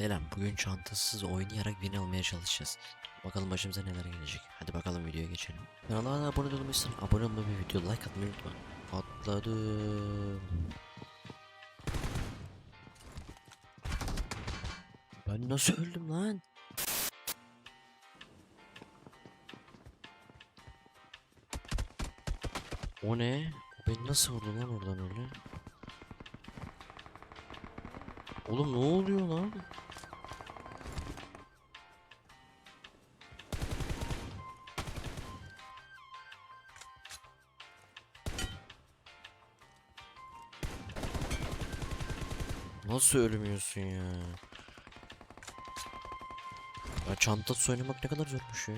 Selam. Bugün çantasız oynayarak win almaya çalışacağız. Bakalım başımıza neler gelecek. Hadi bakalım videoya geçelim. Kanala abone olmayı abone olmayı ve video like atmayı unutma. Atladım. Ben nasıl öldüm lan? O ne? Beni nasıl vurdu lan oradan öyle? Oğlum ne oluyor lan? Nasıl ölmüyorsun ya? Ya çantası oynamak ne kadar zormuş ya.